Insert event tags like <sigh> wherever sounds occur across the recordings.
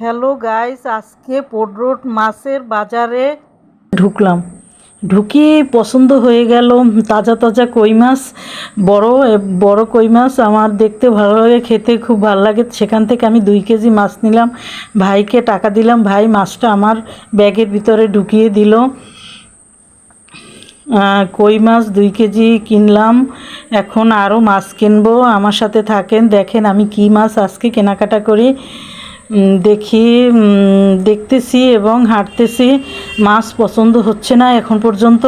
Hello guys, আজকে পোডরোড মাছের বাজারে ঢুকলাম। ঢুকি পছন্দ হয়ে গেল তাজা তাজা কই মাছ, বড় বড় কই মাছ। আমার দেখতে ভালো লাগে, খেতে খুব ভালো লাগে। সেখান থেকে আমি দুই কেজি মাছ নিলাম। ভাইকে টাকা দিলাম। ভাই মাছটা আমার ব্যাগের ভিতরে ঢুকিয়ে দিল। কই মাছ দুই কেজি কিনলাম। এখন আরও মাছ কিনবো। আমার সাথে থাকেন, দেখেন আমি কি মাছ আজকে কেনাকাটা করি। দেখি দেখতেছি এবং হাঁটতেছি। মাছ পছন্দ হচ্ছে না এখন পর্যন্ত,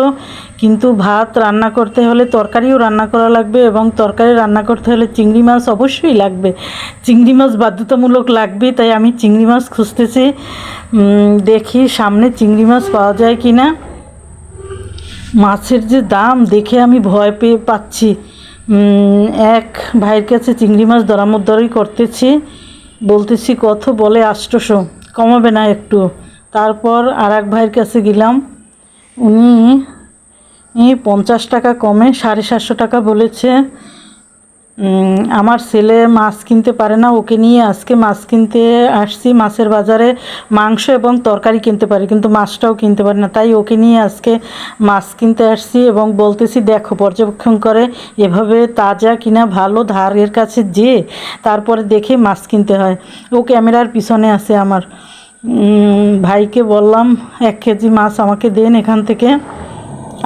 কিন্তু ভাত রান্না করতে হলে তরকারিও রান্না করা লাগবে এবং তরকারি রান্না করতে হলে চিংড়ি মাছ অবশ্যই লাগবে। চিংড়ি মাছ বাধ্যতামূলক লাগবে, তাই আমি চিংড়ি মাছ খুঁজতেছি। দেখি সামনে চিংড়ি মাছ পাওয়া যায় কি না মাছের যে দাম দেখে আমি ভয় পেয়ে পাচ্ছি। এক ভাইয়ের কাছে চিংড়ি মাছ দরামদ্দরই করতেছি। বলতেছি কত বলে আষ্টশো কমাবে না একটু। তারপর আর এক ভাইয়ের কাছে গেলাম। উনি পঞ্চাশ টাকা কমে সাড়ে সাতশো টাকা বলেছে। আমার ছেলে মাছ কিনতে পারে না, ওকে নিয়ে আজকে মাছ কিনতে আসছি। মাছের বাজারে মাংস এবং তরকারি কিনতে পারি, কিন্তু মাছটাও কিনতে পারে না। তাই ওকে নিয়ে আজকে মাছ কিনতে আসছি এবং বলতেছি, দেখো, পর্যবেক্ষণ করে এভাবে তাজা কিনা ভালো ধারের কাছে যে তারপরে দেখে মাছ কিনতে হয়। ও ক্যামেরার পিছনে আছে আমার। ভাইকে বললাম, এক কেজি মাছ আমাকে দেন এখান থেকে।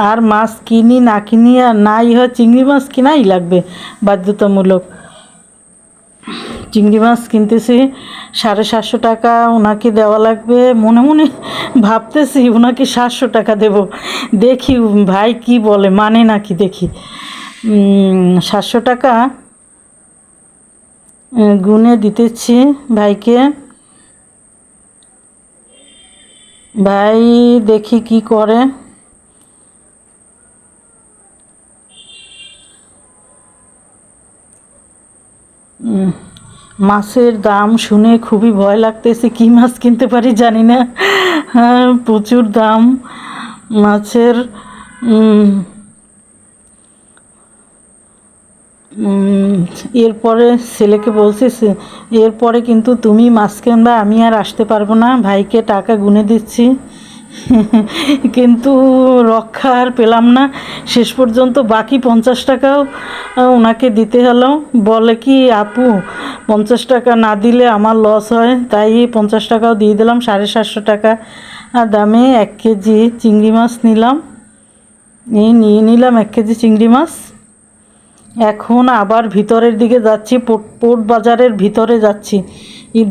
আর মাছ কিনি, না কিনি, আর নাই হয় চিংড়ি মাছ কিনাই লাগবে বাধ্যতামূলক। চিংড়ি মাছ কিনতেছি, সাড়ে সাতশো টাকা ওনাকে দেওয়া লাগবে। মনে মনে ভাবতেছি ওনাকে সাতশো টাকা দেব। দেখি ভাই কি বলে মানে নাকি দেখি। সাতশো টাকা গুনে দিতেছি ভাইকে। ভাই দেখি কি করে। মাছের দাম শুনে খুবই ভয় লাগতেছে কি মাছ কিনতে পারি জানি না। হ্যাঁ, প্রচুর দাম। মাছের এরপরে ছেলেকে বলছি "সে- এরপরে কিন্তু তুমি মাছ কিনবা আমি আর আসতে পারব না ভাইকে টাকা গুনে দিচ্ছি। <laughs> কিন্তু রক্ষা আর পেলাম না। শেষ পর্যন্ত বাকি পঞ্চাশ টাকাও ওনাকে দিতে হলো। বলে কি, আপু, পঞ্চাশ টাকা না দিলে আমার লস হয়। তাই পঞ্চাশ টাকাও দিয়ে দিলাম, সাড়ে সাতশো টাকা। দামে এক কেজি চিংড়ি মাছ নিলাম। এই নিয়ে নিলাম এক কেজি চিংড়ি মাছ। এখন আবার ভিতরের দিকে যাচ্ছি পোর্ট বাজারের ভিতরে যাচ্ছি।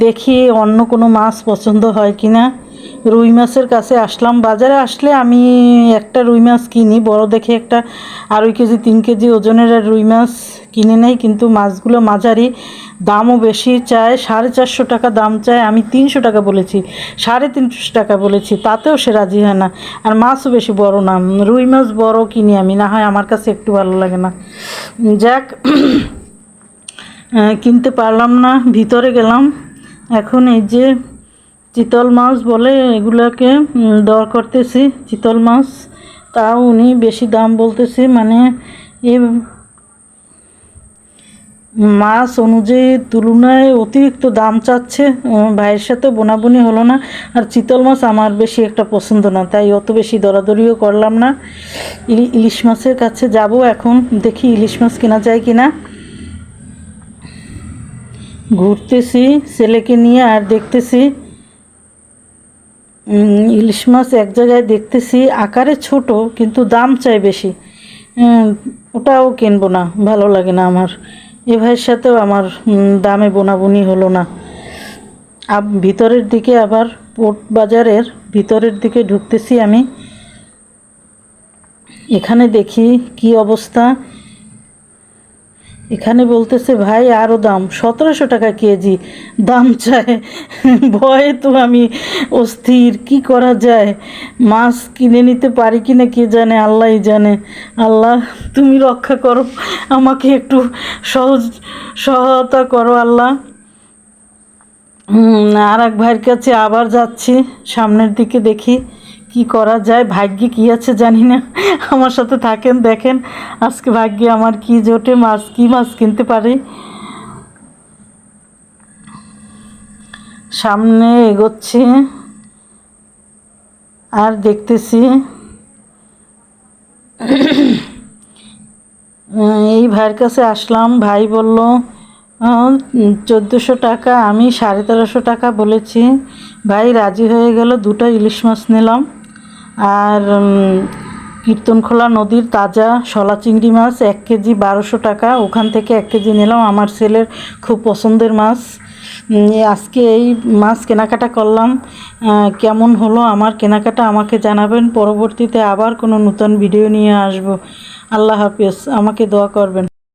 দেখি অন্য কোনো মাছ পছন্দ হয় কি না রুই মাছের কাছে আসলাম। বাজারে আসলে আমি একটা রুই মাছ কিনি, বড় দেখে একটা আড়াই কেজি, তিন কেজি ওজনের রুই মাছ কিনে নেই, কিন্তু মাছগুলো মাঝারি, দামও বেশি চায়, সাড়ে চারশো টাকা দাম চায়, আমি তিনশো টাকা বলেছি, সাড়ে তিনশো টাকা বলেছি, তাতেও সে রাজি হয় না। আর মাছও বেশি বড় না, রুই মাছ বড় কিনি আমি, না হয় আমার কাছে একটু ভালো লাগে না। যাক <clears throat> কিনতে পারলাম না, ভিতরে গেলাম। এখন এই যে চিতল মাছ বলে এগুলাকে দর করতেছি চিতল মাছ। তাও উনি বেশি দাম বলতেছে মানে এ মাছ অনুযায়ী তুলনায় অতিরিক্ত দাম চাচ্ছে ভাইয়ের সাথে বোনাবুনি হলো না। আর চিতল মাছ আমার বেশি একটা পছন্দ না, তাই অত বেশি দরাদরিও করলাম না। ইলি- ইলিশ মাছের কাছে যাব এখন, দেখি ইলিশ মাছ কেনা যায় কি না ঘুরতেছি, ছেলেকে নিয়ে আর দেখতেছি ইলিশ মাছ এক জায়গায় দেখতেছি, আকারে ছোট, কিন্তু দাম চাই বেশি। ওটাও কিনবো না, ভালো লাগে না আমার। এ ভাইয়ের সাথেও আমার দামে বোনাবুনি হলো না। ভিতরের দিকে আবার পোর্ট বাজারের ভিতরের দিকে ঢুকতেছি আমি। এখানে দেখি কি অবস্থা। এখানে বলতেছে, ভাই আরও দাম। সতেরোশো টাকা কেজি। দাম চায়। ভয়ে তো আমি অস্থির। কি করা যায়? মাছ কিনে নিতে পারি কি না কে জানে? আল্লাহই জানে। আল্লাহ, তুমি রক্ষা করো। আমাকে একটু সহজ, সহায়তা করো, আল্লাহ। আর এক ভাইয়ের কাছে আবার যাচ্ছি। সামনের দিকে দেখি। কি করা যায়? ভাগ্যে কি আছে জানি না। আমার সাথে থাকেন, দেখেন। আজকে ভাগ্যে আমার কি জোটে মাছ, কি মাছ কিনতে পারি? সামনে এগোচ্ছি। আর দেখতেছি। এই ভাইয়ের কাছে আসলাম। ভাই বলল চোদ্দোশো টাকা, আমি সাড়ে তেরোশো টাকা বলেছি। ভাই রাজি হয়ে গেল, দুটো ইলিশ মাছ নিলাম। আর কীর্তনখোলা নদীর তাজা শলা চিংড়ি মাছ এক কেজি বারোশো টাকা। ওখান থেকে এক কেজি নিলাম। আমার ছেলের খুব পছন্দের মাছ। আজকে এই মাছ কেনাকাটা করলাম। কেমন হলো আমার কেনাকাটা আমাকে জানাবেন। পরবর্তীতে আবার কোনো নতুন ভিডিও নিয়ে আসব। আল্লাহ হাফিজ। আমাকে দোয়া করবেন।